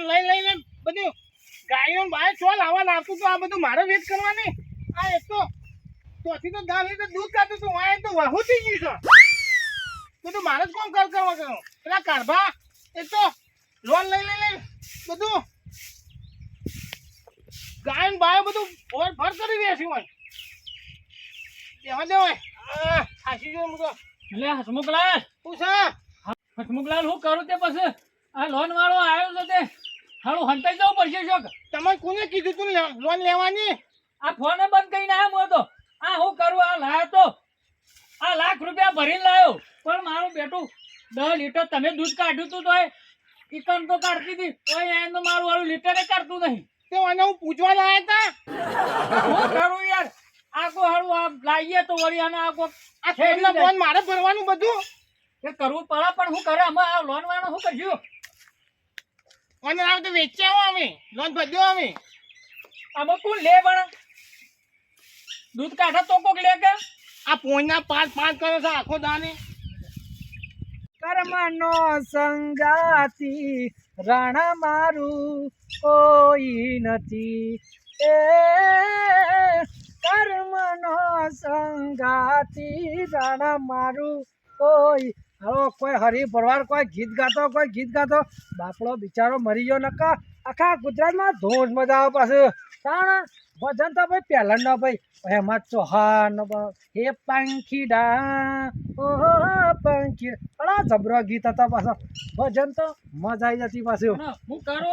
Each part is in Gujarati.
લોન લઈ લઈને બધું ગાયો બાય છો લાવવા લાવતું તો આ બધું મારે વેચ કરવાની? આ એક તો તોથી તો દસ લીટર દૂધ કાઢતું તું આ તો વહુ થઈ ગયું છે. બધું મારે જ કોમ કર કરવા કર્યું પેલા કાઢભા એક તો લોન લઈ લઈ લઈ બધું ગાયન બાય બધું ફોર ફર કરી દેશું હોય. દેવા દેવાય ખાસી ગયો હું તો એટલે હસમુખલાલ પૂછા હસમુખલાલ હું કરું તે પછી? આ લોન વાળો આવ્યો છે તે. હાલું હંતાઈ જવું પડશે શોક. તમે કોને કીધું તું લોન લેવાની? આ ફોન બંધ કરીને આવ્યો મો તો. આ હું કરું? આ લાયો તો. આ લાખ રૂપિયા ભરીને લાયો. પણ મારું બેટું દસ લીટર તમે દૂધ કાઢ્યું તું તોય ઇકન તો કાઢતી હતી. તો એનું મારું વાળું લીટરે કાઢતું નહીં. તો મને હું પૂછવા લાયા હતા? હું કરું યાર? આખો હારું આ લાવીએ તો વળી અને આખો આ ફોન મારે ભરવાનું બધું? એ કરવું પડે પણ હું કરે અમે આ લોન વાળો શું કરશું? અને આવતો તો વેચ્યા આવો અમે. લોન ભર્યો અમે. આમાં કોણ લે પણ? દૂધ કાઢા તો કોક લે કે? આ પોઈના પાંચ પાંચ કરો છો આખો દાને. કર્મનો સંગાતી રાણા મારું કોઈ નથી. એ કર્મનો સંગાતી રણ મારું કોઈ હવે કોઈ હરી ભરવાડ કોઈ ગીત ગાતો કોઈ ગીત ગાતો બાપડો બિચારો મરી ગયો નક્કા. આખા ગુજરાતમાં ધોધ મજા આવે પાછું. કારણ ભજન તો ભાઈ પહેલાં નો ભાઈ એમાં ચૌહાણ હે પંખીડા ઓહો પંખી. અડા જબરો ગીત હતો પાછો. ભજન તો મજા આવી જતી પાછું. હું કરું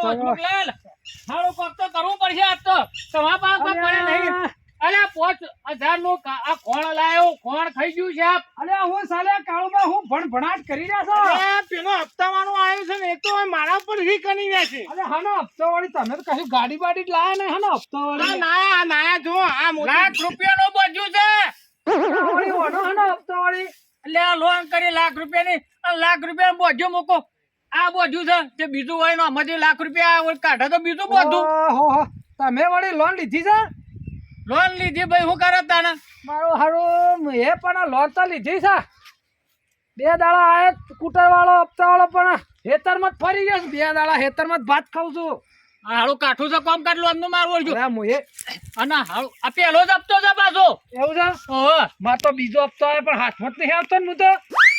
હારું કોક તો કરવું પડશે આજ તો. તમારા પાસે પડે નહીં. અલે પોચ હજારનું આ કોણ લાયો કોણ ખાઈ ગયું છે આપ. અલ્યા હું સાલે કાળમાં હું ભણ ભણાટ કરી રહ્યા છો? પેલો હપ્તા વાળો આવ્યો છે ને એ તો મારા ઉપર રી કરી રહ્યા છે. અલે હાનો હપ્તો વાળી તમે તો કશું ગાડી બાડી જ લાયા ને હાનો હપ્તો વાળી નાયા નાયા જો આ લાખ રૂપિયા નું બધું છે. હાનો હપ્તો વાળી એટલે લોન કરી લાખ રૂપિયાની ની લાખ રૂપિયા બોજો મૂકો. આ બોજું છે તે બીજું હોય ને આમાંથી લાખ રૂપિયા કાઢે તો બીજું બધું. તમે વળી લોન લીધી છે? લોન લીધી ભાઈ હું કરે તાને મારું હારું એ પણ લોન તો લીધી છે. બે દાડા આયા સ્કૂટર વાળો હપ્તા વાળો પણ હેતરમાં જ ફરી ગયો. બે દાડા હેતરમાં જ ભાત ખાઉં છું. આ હારું કાઠું છે કોમ કાઢ લોનનું મારવું ઓળજો અરે મુએ અને હાળું આ પેલો જ હપ્તો છે પાછો. એવું છે? ઓહો. માર તો બીજો હપ્તો આવે પણ હાથમાં જ નહીં આવતો ને હું તો.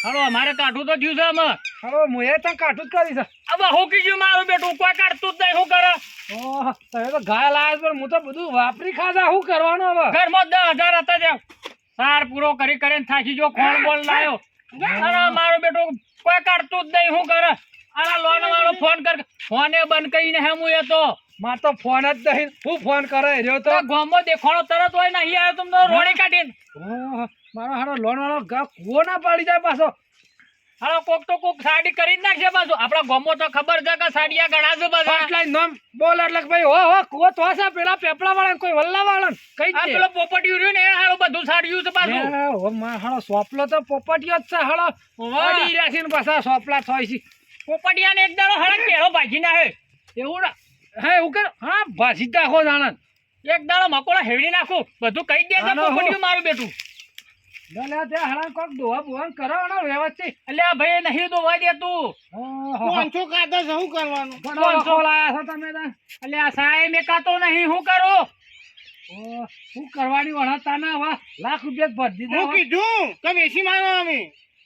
હારું અમારે કાઠું તો થયું છે અમે હવે મુએ તો કાઠું જ કરી છે. હવે હું કીધું મારું બેટું કોઈ કાઢતું જ નહીં શું કરે? ઓહ તમે તો ઘાય લાયા પણ હું તો બધું વાપરી ખાધા શું કરવાનું હવે? ઘરમાં દસ હજાર હતા જાવ સાર પૂરો કરી કરીને થાકી જો કોણ બોલ લાયો. અને મારું બેટું કોઈ કાઢતું જ નહીં શું કરે? અને લોન વાળો ફોન કર ફોને બંધ કરીને હે હું એ તો. માર તો ફોન જ નહીં હું ફોન કરે રહ્યો તો. તો ગામમાં દેખાણો તરત હોય નહીં આવ્યો તમને રોડી કાઢીને. મારો હારો લોન વાળો ગા કુવો ના પાડી જાય પાછો. હાલો કોક તો કોક સાડી કરી નાખશે પાછું. આપણા ગામમાં તો ખબર છે કે સાડિયા ઘણા છે બધા. હોટલાઈન નામ બોલ એટલે ભાઈ હો હો કૂવો તો હશે પેલા પેપડા વાળા કોઈ વલ્લા વાળા કઈ આ પેલો પોપટિયું રહ્યું ને એ બધું સાડિયું છે પાછું. હો, સોપલો તો પોપટીયો જ છે હાલો. વાહ. અડી ને પાછા સોપલા થાય છે. પોપટિયાને એક દાડો હળંગ કેળો ભાજી ના હે એવું ના હે એવું કર. હા ભાજી નાખો જાણન એક દાડો મકોડા હેડી નાખું. બધું કઈ દે હું. પોપટિયું મારું બેટું. લે તે હણા કોક દોવા બોવા કરવાનો વ્યવસ્થિત. એટલે આ ભાઈ નહીં તો દે તું. પાંચસો કાઢે શું કરવાનું? પાંચસો લાયા છો તમે એટલે આ સાહેબ એકાતો નહીં હું કરું? શું કરવાની વણા તાના હવે લાખ રૂપિયા ભરી દીધા હું કીધું કે વેચી મારો અમે.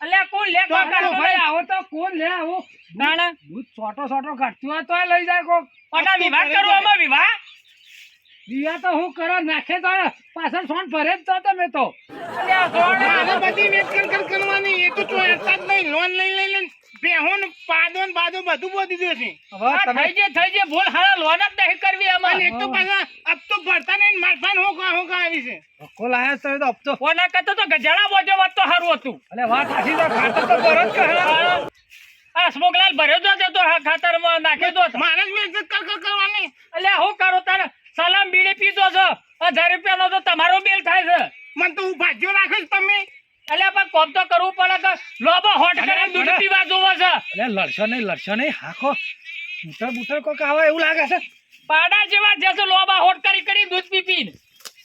એટલે કોણ લે? ભાઈ. આવો તો કોણ લે આવો? તાણે દૂધ છોટો છોટો કાઢતું હોય લઈ જાય કોક. પટા વિવાહ કરો આમાં વિવાહ દિયા તો હું કરો નાખે તો પાછળ સોન ભરે તો તમે તો. મારે બધી વેચ કર કર કરવાની. એ તો ચોરતા જ નહીં. લોન લઈ લઈ લઈને બેહોન પાદોન બાદો બધું બોધી દે છે. હવે થઈ જે થઈ જે. ભૂલ હારા લોન જ નહીં કરવી અમારે એક તો પાછા અબ તો ભરતા નહીં મારફાન હો કા હો કા આવી છે? લાયા છો તો હપ્તો. કોના કરતો તો ગજાળા બોજો વાત તો સારું હતું. અલે વાત આખી તો ખાતર તો ભરો જ આ સ્મોકલાલ ભર્યો તો ખાતરમાં નાખી દો મારે જ મેં કર કર કરવાની. એટલે હું કરો તારે? સલામ બીડી પીતો છો. હજાર રૂપિયાનો તો તમારો બિલ થાય છે. મને તો હું ભાજ્યો રાખો છો તમે. એટલે પણ કોમ તો કરવું પડે કે લોબો હોટ કરે દૂધ પીવા જોવો છે. એટલે લડશો નહીં લડશો નહીં. હાખો. બુટર બુટર કોક આવે એવું લાગે છે. પાડા જેવા જે છે લોબા હોટ કરી કરી દૂધ પી પીને.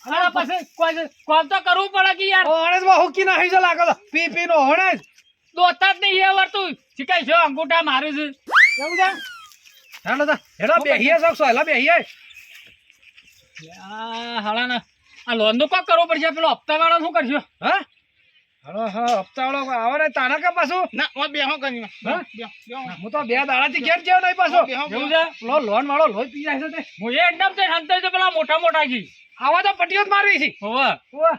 હા પછી? કોઈ કોમ તો કરવું પડે કે યાર. ઓણેજમાં હુકી નાખી છે લાગે તો. પી પી નો ઓણેજ દોતા જ નહીં એ વર્તું શીખાય છે અંગૂઠા મારું છે. એવું જા હાલો હેલો બેહીએ સોક સોયલા બેહીએ. આ હાલાના આ લોનનું કોક કરવું પડશે? પેલો હપ્તા વાળો શું કરશો? હા? હાલો હા હપ્તાવાળો આવે ને તારા કે પાછું? ના હું બે હું બેહો હું? તો બે દાડાથી ઘેર જેવો નહીં પાછો. એવું છે? પેલો લોન વાળો લોહી પી જાય છે તે. હું એ એકદમ તે શાંત તો પેલા મોટા મોટા જી આવા તો પટીઓ જ મારવી છે. હોવે. ઉવ્વ.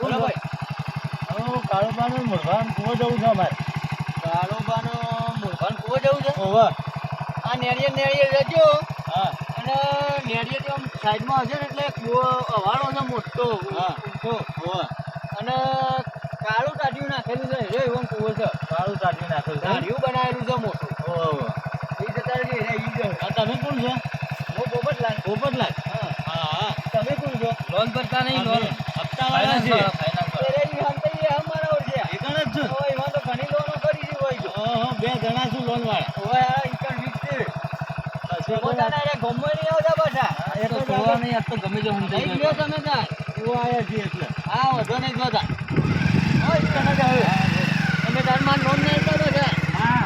બોલો ભાઈ. કાળુબાનો મુરભાન કુવો જવું છે અમારે. કાળુબાનો મુરભાન કૂવો જવું છે? ઓવા આ નેળીએ નેળીએ જજો હા. અને નેળીએથી આમ સાઈડમાં હશે ને એટલે કૂવો અવાળો છે મોટો. હા. ઊંચો. અને કાળું ટાઢિયું નાખેલું છે રે એવો કૂવો છે. કાળું કાઢ્યું નાખેલું છે? ટાઢિયું બનાવેલું છે મોટું. ઓવા એ જતા રહે ઈ જ તમે કોણ છો? હું પોપટલાલ. પોપટલાલ? હા. હા તમે કોણ છો? લોન ભરતા નહીં લોન. હપ્તા વાળા છે એ રે ઈ હમ તો ઈ અમારા ઓળ છે એ કણ જ છું ઓય એમાં તો ઘણી લોનો કરી છે હોય તો ઓહો બે લોન વાળા ઓય આ ઈકણ વીક છે પછી પોતાના રે ગમો નહીં આવતા પાછા. એ તો જોવા નહીં આ તો ગમે તે સમજાઈ નહીં ગયો ગયો તમે તાર હું આયા છીએ એટલે. હા વધો નહીં જોતા. ઓય ઈકણ જ આવે. તમે તારમાં લોન નહીં કરો છે. હા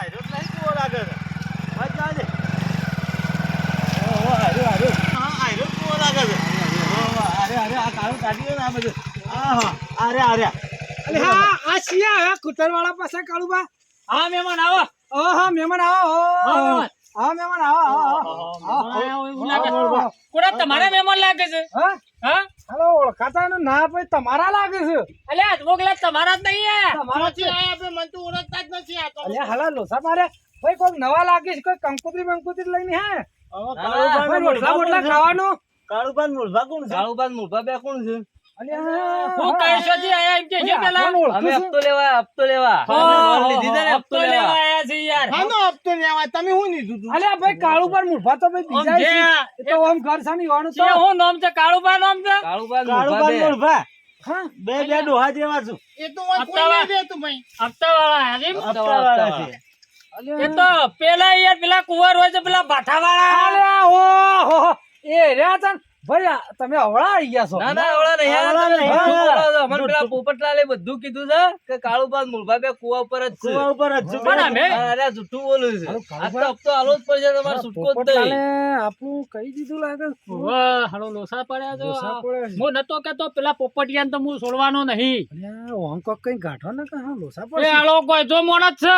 અલે હા આ હા. કુતરવાળા અરે. કાળુબા હા આ સિયા ઓહો મહેમાન પાસે હા. મહેમાન. હા મહેમાન આવો ઓ આવો મહેમાન. આવો હા મહેમાન આવો. કોડા તમારે મહેમાન લાગે છે? હા? હા? હાલો ઓળખાતા ને ના ભાઈ તમારા લાગે છે. અલ્યા મોગલા તમારા જ નહીં તમારા આયા આપણે મને તો ઓળખતા જ નથી આ તો. અલે હાલા લોસા મારે. ભાઈ કોઈક નવા લાગે છે કોઈ કંકોત્રી બંકોત્રી લઈને હે. રોટલા બોટલા ખાવાનું? કાળુબાન મુરભા કોણ છે? કાળુબાન મુરભા બે કોણ છે? પેલા? આપણને ઓળખું છું. હપ્તો લેવા હપ્તો લેવા. ઓહો, લીધી છે ને હપ્તો લેવા. આયા છે યાર. હાનો હપ્તો લેવા તમે હું લીધું તું અલે ભાઈ કાળુ પર મુભા તો ભાઈ આમ બીજા જે છે. એ તો આમ ઘર સાની વાળું તો છે હું નામ છે કાળુબા નામ છે? કાળુબાન કાળુબાન મુરભા હા? બે બે ડોહા જેવા છું. એ તો હપ્તા નહીં દેતું ભાઈ. હપ્તા વાળા હરીમ હપ્તા વાળા છે. એ તો પેલા યાર પેલા કુંવર હોય છે પેલા ભાઠા વાળા એ રહ્યા તમે અવળા આવી ગયા છો. ના ના અવળા નહીં. આ. અમને પેલા પોપટલાલે બધું કીધું છે કે કાળુબાન મુરભા બે કુવા ઉપર જ છે. કુવા ઉપર જ છે. પણ અમે અરે આ જૂઠું બોલું છે. આ તો હપ્તો આલો જ પડશે તમારે છૂટકો જ નહીં. આપણું કહી દીધું લાગે વાહ, હાલો લોસા પડ્યા તો. હું. નતો કેતો પેલા પોપટિયાને તો હું છોડવાનો નહીં. આ કઈ ગાંઠો ને કે હા લોસા એ પડશે. હાલો કોઈ જો મોણસ છે.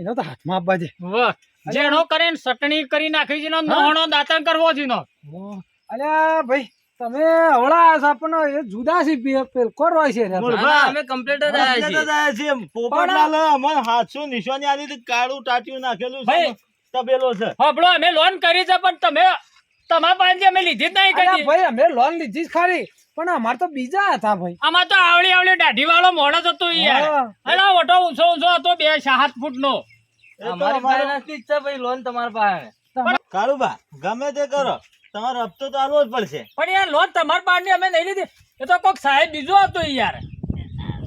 એનો તો હાથમાં આપવા દે વાહ, જેનો કરીને ચટણી કરી નાખી છે ને નોહણો દાંતણ કરવો છે નો અલ્યા ભાઈ તમે હવળા આપણને એ જુદા છે પેલકો રોય છે અમે કમ્પ્લીટ જ આયા છીએ. પોપટલાલ અમને હાથસો નિશાની આલી તો કાળું ટાટ્યું નાખેલું છે તબેલો છે. હબળો અમે લોન કરી છે પણ તમે તમારા પાંજે અમે લીધી જ નહીં કરી ભાઈ અમે લોન લીધી જ ખરી પણ અમાર તો બીજા હતા ભાઈ. આમાં તો આવડી આવડી દાઢી વાળો મોણસ હતો યાર. અરે ઓટો ઊંચો ઊંચો હતો બે સાત ફૂટ નો અમારી પાસે નથી ઈચ્છા ભાઈ લોન તમારા પાસે. કાળુબા ગમે તે કરો. તમારો હપ્તો તો આલવો જ પડશે. પણ યાર લોન તમારા પાસે અમે નહીં લીધી. એ તો કોઈક સાહેબ બીજો હતો યાર.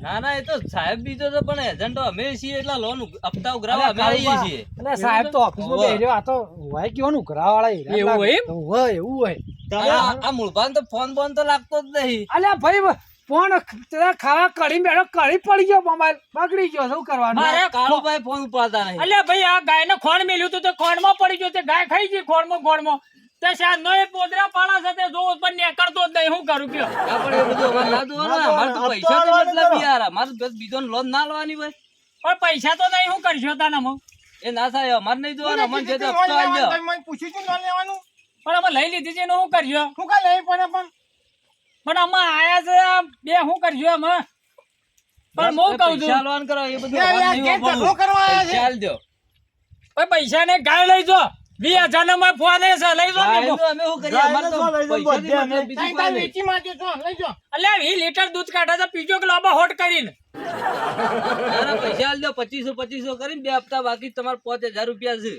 ના ના એ તો સાહેબ બીજો તો પણ એજન્ટો અમે છીએ એટલે લોન હપ્તા ઉઘરાવા અમે આવીએ છીએ. એટલે સાહેબ તો ઓફિસમાં હોવે. બેહી આ તો હોય કેવાનું ઘરાવાળા હીરા એવું હોય હોય એવું હોય. તમે આ મૂળભાન તો ફોન ફોન તો લાગતો જ નહીં. અલ્યા ભાઈ ફોન તેરા ખાવા કડી મેળો કડી પડી ગયો મોબાઈલ. બગડી ગયો શું કરવાનું? મારે કાળુભાઈ ફોન ઉપાડતા નહીં. અલ્યા ભાઈ આ ગાયને ખોણ મેલ્યું તો તે ખોણમાં પડી ગયો તે ગાય ખાઈ ગઈ ખોણમાં ખોણમાં તે સાંજનો એ પોદરા પાડા સાથે જો ઉપર નીકળતો જ નહીં. હું કરું કયો? હા, પણ એ બધું અમારે ના જોવાનું. ને. તો પૈસા તો મતલબ યાર. અમારે બસ બીજો લોન ના લેવાની હોય. પણ પૈસા તો નહીં હું કરશો તાનામાં એ ના થાય અમારે નહીં જોવાનું. અમારે જે તે હપ્તો આલી દો. મને પૂછ્યું હતું ન લેવાનું? પણ અમે લઈ લીધી છે એનું શું કરશો? હું કા લઈ પણ પણ પણ અમે આયા છે બે હું કરજો અમે? પણ હું કહું છું. લોન કરો એ બધું. કરવા આવ્યા દો. પૈસા ને ગાય લઈ જો. હજાર નો ફોન છે લઈ જો ને અમે હું કરી અમાર તો પૈસા અમે. બીજું કોઈ વેચી મારજો છો લઈ જો. અલ્યા વીસ લીટર દૂધ કાઢા તો પીજો કે લાબા હોટ કરીને. ના, પૈસા આલી દો પચીસો પચીસો કરીને બે હપ્તા બાકી તમારે પાંચ હજાર રૂપિયા છે.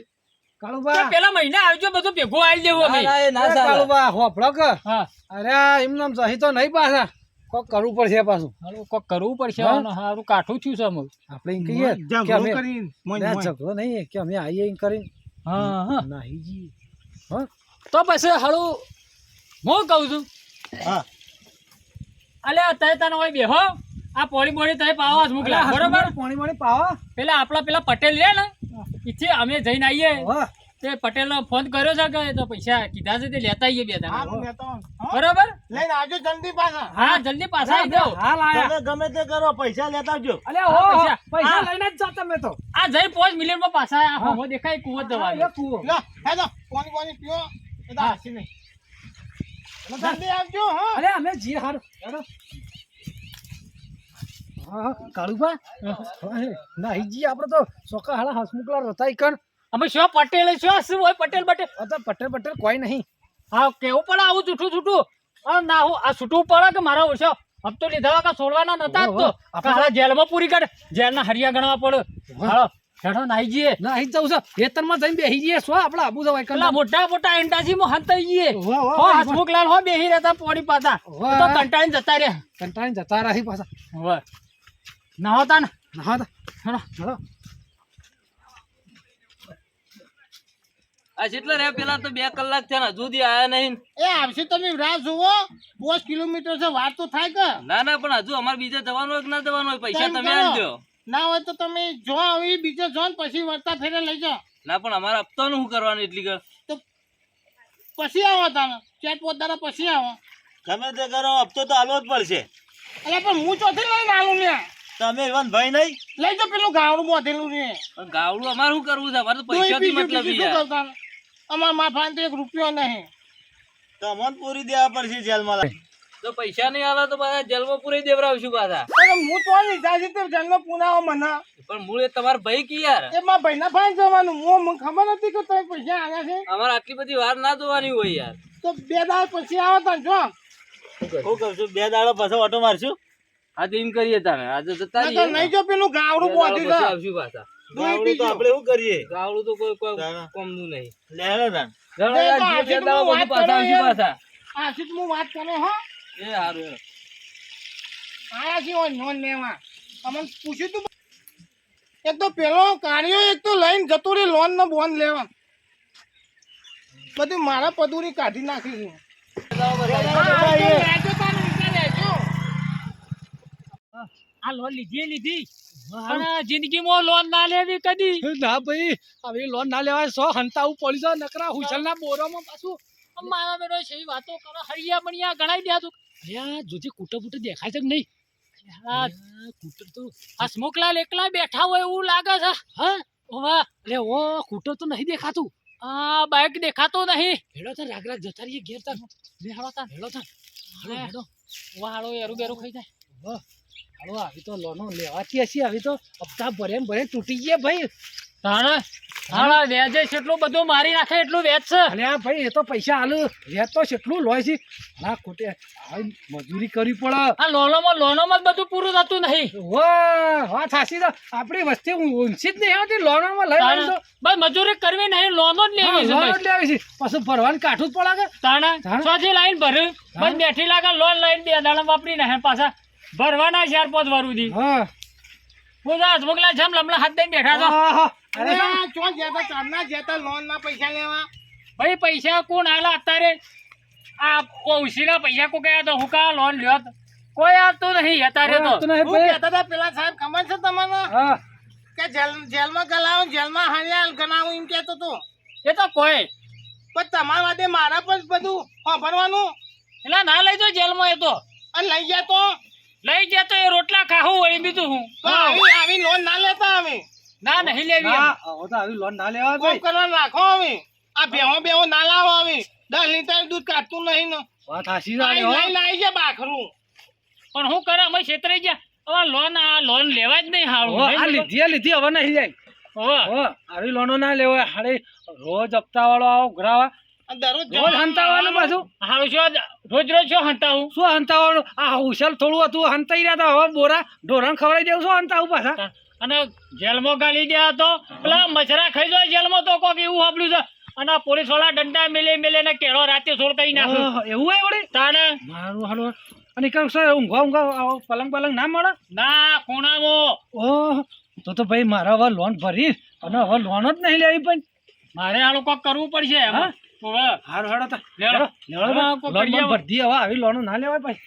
કાળુબા. પેલા મહિના આવજો બધું ભેગો આવી દેવું ના, અમે ના, કાળુબા હોફળો કે. હા. અરે એમ નામ સહી તો નહીં પાછા. કોક કરવું પડશે પાછું. હાલો, કોક કરવું પડશે હારું કાઠું થયું છે અમે આપણે કહીએ કે અમે કરીને મોય, ના, મોય. ઝઘડો નહીં કે અમે આવીએ કરીને. હા હા. નાહી જઈએ હા? તો પછી હળું હું કહું છું? હા. અલ્યા તય તને હોય બેહો આ પોળી બોળી તય પાવા જ મોકલા બરોબર? પોણી મોડી પાવા? પેલા આપણા પેલા પટેલ રે ને ઈથી અમે જઈને આવીએ તે પટેલ ફોન કર્યો છે કે તો પૈસા કીધા છે તે લેતા આવીએ બે હા દાડા હું. હા? બરોબર? લઈને આવજો જલ્દી પાછા. હા જલ્દી પાછા આવી જાઓ હાલ આયા. ગમે તે કરો પૈસા લેતા આવજો. અલે હા, હો હો, પૈસા. પૈસા લઈને જ જા તમે તો. આ જઈ 5 મિલિયનમાં પાછા આ હો. દેખાય કુવત દવા લે કુવો. કૂવો. હે તો પાણી પાણી પીઓ એ તો હાસી નહીં. જલ્દી આવજો હા. અરે અમે જી હાર હેડો. હા કાળુબા કાળુભા? હા, હે. નાહી જી આપણે તો સોકા હાલા હસમુકલા રતાઈ કણ. અમે શું પટેલ શું શું હોય પટેલ પટેલ તો પટેલ પટેલ કોઈ નહીં. હા કેવું પડે આવું છૂટું છૂટું ના હું આ છૂટું પડે કે મારા ઓછો. હપ્તો લીધા કા છોડવાના નતા તો. આપણા જેલમાં પૂરી કરે. જેલના હરિયા ગણવા પડે. હાલો હેડો નાઈ જઈએ. નાઈ જવું છે. ખેતરમાં જઈને બેસી જઈએ. શું આપણે આબુ જવાય કણ પેલા મોટા મોટા એન્ટાજીમાં હંતાઈ જઈએ. હો. હસમુખલાલ હો બેહી રહેતા પોડી પાતા. તો કંટાળીને જતા રહ્યા. કંટાળીને જતા રહી પાછા. હવે ના હોતા ને હા હેડો. હેડો. આ કેટલા રહ્યા પેલા તો બે કલાક થયા હજુ સુધી આયા નહીં એ આવશે તમે રાહ જુઓ. પાંચ કિલોમીટર છે વાર તો થાય કે. ના ના પણ હજુ અમારે બીજે જવાનું હોય કે ના જવાનું હોય પૈસા તમે આલજો ના હોય તો તમે જો આવી બીજે જો પછી વર્તા ફેરે લઈ જાઓ. ના પણ અમારે હપ્તાનું શું કરવાનું એટલી કર તો પછી આવો તમે ચેટ પાંચ પછી આવો. ગમે તે કરો હપ્તો તો આલવો જ પડશે. એટલે પણ હું ચોથી લઈને આવું ને. તમે ઇવન ભાઈ નહીં? લઈ જાઓ પેલું ગાવડું બાંધેલું છે ગાવડું અમારે શું કરવું છે? અમારે તો પૈસાથી મતલબ અમારા માફાન તો એક રૂપિયો નહીં. તમને પૂરી દેવા પડશે જેલમાં. તો પૈસા નહીં આવે તો પાછા જેલમાં પૂરી દેવરાવશું પાછા. પણ હું તો લીધા છે તો જન્મ પુનાવો મને. પણ મૂળ એ તમારા ભાઈ કી યાર? એ મારા ભાઈના ભાઈ જવાનું. હું મને ખબર નથી કે તમે પૈસા આવ્યા છે. અમારે આટલી બધી વાર ના જોવાની હોય યાર. તો બે દાળ પછી આવો તો જો. શું કહું છું બે દાડો પાછો ઓટો મારશું? આ તો એમ કરીએ તમે આજે જતા નહીં જો પેલું ગાવડું પહોંચી આવશું પાછા. ગાવડું તો આપણે શું કરીએ? ગાવડું તો કોઈ કોઈ કોમનું નહીં. લેહેડો તાન. ચાલો બે યાર, તો જે આજે બે તો દાડા હું વાત પાછા કરું આવશું યાર. પાછા. આશિષ હું વાત કરે હો. એ સારું આયા છે ઓય નોન લેવા અમને પૂછ્યું તું એક તો પેલો કાર્યો એક તો લઈને જતો રે લોન નો બોન લેવા. બધું મારા પદુરી કાઢી નાખી છે. આ લોન લીધી લીધી. પણ જિંદગીમાં લોન ના લેવી કદી? ના ભાઈ હવે લોન ના લેવાય સો હંતાવું પડી જાય નકરા હુસલના બોરામાં પાછું. મારા બેનો છે વાતો કરો હરિયા બણિયા ગણાઈ દે તું. અહીંયા જોજે કૂટર બૂટર દેખાય છે કે નહીં? આ કૂટર તો સ્મોકલાલ એકલા બેઠા હોય એવું લાગે છે. હા? વાહ અરે ઓ કૂટર તો નહીં દેખાતું. આ બાઈક દેખાતો નહીં. હેડો તાર રાગ રાગ જતા રહીએ ઘેર તાર. લે હાલો તાન હેડો તાર. હેડો. વાળો એરું બેરું ખાઈ જાય. વાહ. હાલો આવી તો લોનો લેવાતી હશે આવી તો હપ્તા ભરે ભરે તૂટી ગયા ભાઈ. તાણે હાલા. છે એટલું બધું મારી નાખે એટલું વેચ છે. અને આ ભાઈ એ તો પૈસા હાલ વેચ તો કેટલું લોય છે. ના ખોટે મજૂરી કરવી પડે. આ લોનોમાં લોનોમાં જ બધું પૂરું થતું નહીં. વાહ વાહ સાચી તો આપણી વસ્તી ઊંચી જ નહીં આવતી લોનોમાં લઈ લઈને બસ મજૂરી કરવી નહીં લોનો જ લેવી છે લોન જ લેવી છે. પછી ભરવાનું કાઠું જ પડે કે તાણે. તાણે? લાઈન ભર્યું. બસ બેઠી લાગે લોન લઈને બે દાડા વાપરી નાખે પાછા. ભરવાના ચાર પાંચ વાર સુધી હા. પૂરા હસમુખલાલ જમ લમલા હાથ દઈને બેઠા છો. અરે અરે ચો જતા ચાંદના જતા લોન ના પૈસા લેવા. ભાઈ પૈસા કોણ આલા? અત્યારે આ ઓશીના પૈસા કો ગયા તો? હું કા લોન લ્યો કોઈ આવતું નહીં અત્યારે તો. હું કહેતા હતા પેલા સાહેબ ખબર છે તમને? હા. કે જેલ જેલમાં ગલાવો જેલમાં હાલ્યા ગણાવું એમ કહેતો તો. એ તો કોઈ. પણ તમારા માટે મારા પણ બધું ભરવાનું એટલે ના લઈ જો જેલમાં એ તો. અને લઈ ગયા તો? લઈ જતો તો એ રોટલા ખાવું વળી બીજું હું. આવી આવી લોન ના લેતા અમે. ના નહીં લેવી હવે તો આવી લોન ના લેવા કોમ ભાઈ. કરવા રાખો અમે આ બેહો બેહો ના લાવો અમે દસ લીટર દૂધ કાઢતું નહીં ને. વાત હાસી લાઈ હો. લાઈ લાઈ છે બાખરું. પણ હું કરે? અમે છેતરે ગયા. હવે લોન આ લોન લેવા જ નહીં હારું. હો, આ લીધી લીધી હવે નહીં જાય. હોવે. હો આવી લોનો ના લેવાય. હાડે રોજ હપ્તા વાળો આવો ઘરાવા દરરોજ રોજ હંતાવાનું પાછું? હારું શું રોજ રોજ શું હંતાવું? શું હંતાવાનું? આ હુસલ થોડું હતું હંતાઈ રહ્યા હતા. હવે બોરા ઢોરણ ખવડાવી દેવું શું હંતાવું પાછા? અને જેલમાં ગાલી ગયા તો. પેલા મચરા ખાઈ જાય જેલમાં તો કોક એવું સાંભળ્યું છે. અને પોલીસવાળા દંડા મેલે મેલે ને કેળો રાતે સોળ કરી નાખ્યો એવું હોય વળી? તાણે? મારું હાલો. અને કાંઈક સર ઊંઘવા ઊંઘવા પલંગ પલંગ ના મળે? ના ખૂણામાં. ઓહ તો તો ભાઈ મારા હવે લોન ભરી અને હવે લોન જ નહીં લેવી પણ. મારે આ લોકો કરવું પડશે હા? હારું હેડો તો લેવડો. લેવડો. ભરતી હવે આવી લોનું ના લેવાય ભાઈ